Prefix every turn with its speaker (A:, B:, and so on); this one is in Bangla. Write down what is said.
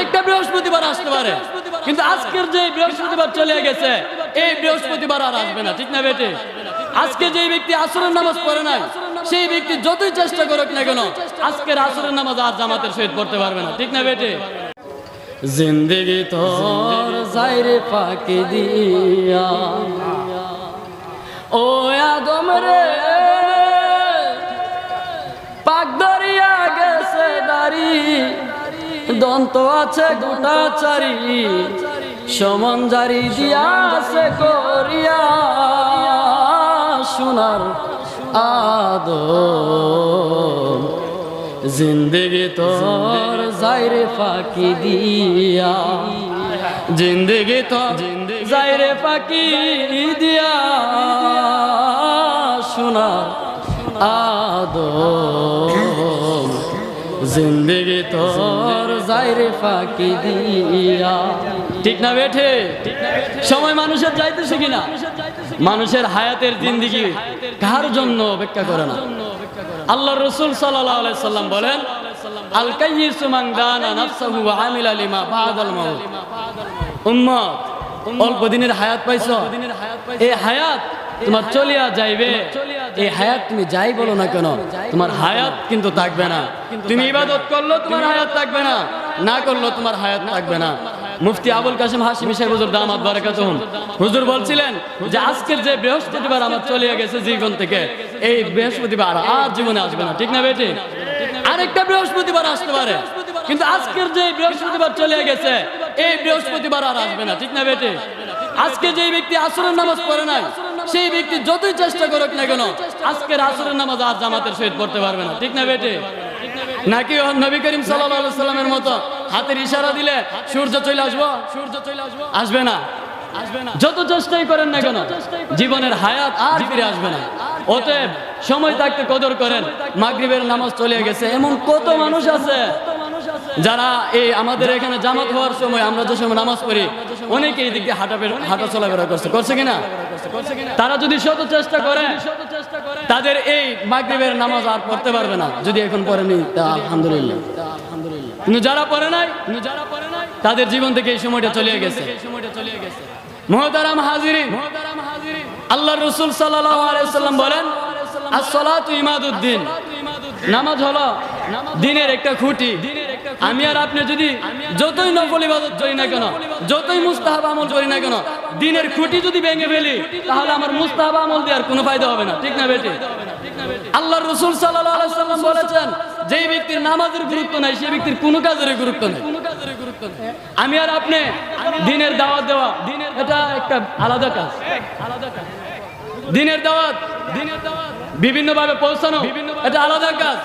A: আরেকটা বৃহস্পতিবার আসতে পারে। কিন্তু আজকের যে বৃহস্পতিবার চলে গেছে, এই বৃহস্পতিবার আর আসবে না, ঠিক না বেটে? আজকে যে ব্যক্তি আসরের নামাজ পড়ে নাই, সেই ব্যক্তি যতই চেষ্টা করুক না কেন, আজকের আসরের নামাজ আর জামাতের সহিত পড়তে পারবে না, ঠিক না বেটে? জিন্দগি তোর যাইরে ফাঁকি দিয়া, ও আদম রে দন্ত আছে গোটা চারি। সমন জারি দিয়া আছে করিয়া সোনার আদম জিন্দগি তোর যাইরে ফাঁকি দিয়া। জিন্দগি তো যাইরে ফাঁকি দিয়া সোনার আদম জিন্দগি তোর যাইরে ফাঁকি দিয়া। ঠিক না বেঠে? সময় মানুষের যাইতেছে কিনা? মানুষের হায়াতের জিন্দিগি কার জন্য অপেক্ষা করে না? আল্লাহ রসুল সাল্লাহ সাল্লাম বলেন আল কাইয়িসু মান দানা নাফসাহু ওয়া আমিলা লিমা বাদাল মাউত। উম্মত অল্প দিনের হায়াত পাইছো? এই হায়াত তোমার চলিয়া যাইবে। এই হায়াত তুমি যাই বলো না কেন, তোমার হায়াত কিন্তু থাকবে না। তুমি ইবাদত করল, তোমার হায়াত থাকবে না। না করল, তোমার হায়াত থাকবে না। মুফতি আবুল কাসিম হাসিমি সাহেব হুজুর, দামাত বারাকাতুহুম। হুজুর বলছিলেন যে আজকের যে বৃহস্পতিবার আমার চলিয়া গেছে জীবন থেকে, এই বৃহস্পতিবার আর জীবনে আসবে না। ঠিক না বেটি? আরেকটা বৃহস্পতিবার আসতে পারে। কিন্তু আজকের যে বৃহস্পতিবার চলে গেছে, এই বৃহস্পতিবার আর আসবে না। ঠিক না বেটে? আজকে যে ব্যক্তি আসরের নামাজ পড়ে নাই সেই ব্যক্তি যতই চেষ্টা করুক না কেন আজকের আসরের নামাজ আর জামাতের সহিত পড়তে পারবে না। ঠিক না বেটে? নাকি নবী করিম সাল্লামের মতো হাতের ইশারা দিলে সূর্য চলে আসব? সূর্য চলে আসব? আসবে না। আসবে না। যত চেষ্টাই করেন না কেন জীবনের হায়াত আর ফিরে আসবে না। অতএব সময় থাকতে কদর করেন। মাগরিবের নামাজ চলে গেছে। এমন কত মানুষ আছে যারা এই আমাদের এখানে জামাত হওয়ার সময় আমরা যে সময় নামাজ পড়ি অনেকে এই দিক দিয়ে হাঁটা হাঁটা চলাফেরা করছে। করছে কিনা তারা যদি শত চেষ্টা করে, তাদের এই মাগরিবের নামাজ আর পড়তে পারবে না। যদি এখন পড়েনি তা আলহামদুলিল্লাহ। কিন্তু যারা পড়ে নাই যারা পড়ে নাই তাদের জীবন থেকে এই সময়টা চলে গেছে। মহতারাম হাজিরিন আল্লাহ রসুল সাল্লাম বলেন, আসসালাতু ইমাদুদ্দিন নামাজ হলো দিনের একটা খুঁটি। আমি আর আপনি যদি যতই নফল ইবাদত করি না কেন, যতই মুস্তাহাব আমল করি না কেন, দিনের খুঁটি যদি ভেঙে ফেলি, তাহলে আমার মুস্তাহাব আমল দেওয়ার কোনো ফায়দা হবে না। ঠিক না বেটি? আল্লাহ রসুল সাল্লাম বলেছেন, যেই ব্যক্তির নামাজের গুরুত্ব নাই, সেই ব্যক্তির কোনো কাজের গুরুত্ব নেই। আমি আর আপনি দিনের দাওয়াত দেওয়া এটা একটা আলাদা কাজ। আলাদা কাজ দিনের দাওয়াত দিনের দাওয়াত বিভিন্ন ভাবে পৌঁছানো, এটা আলাদা কাজ।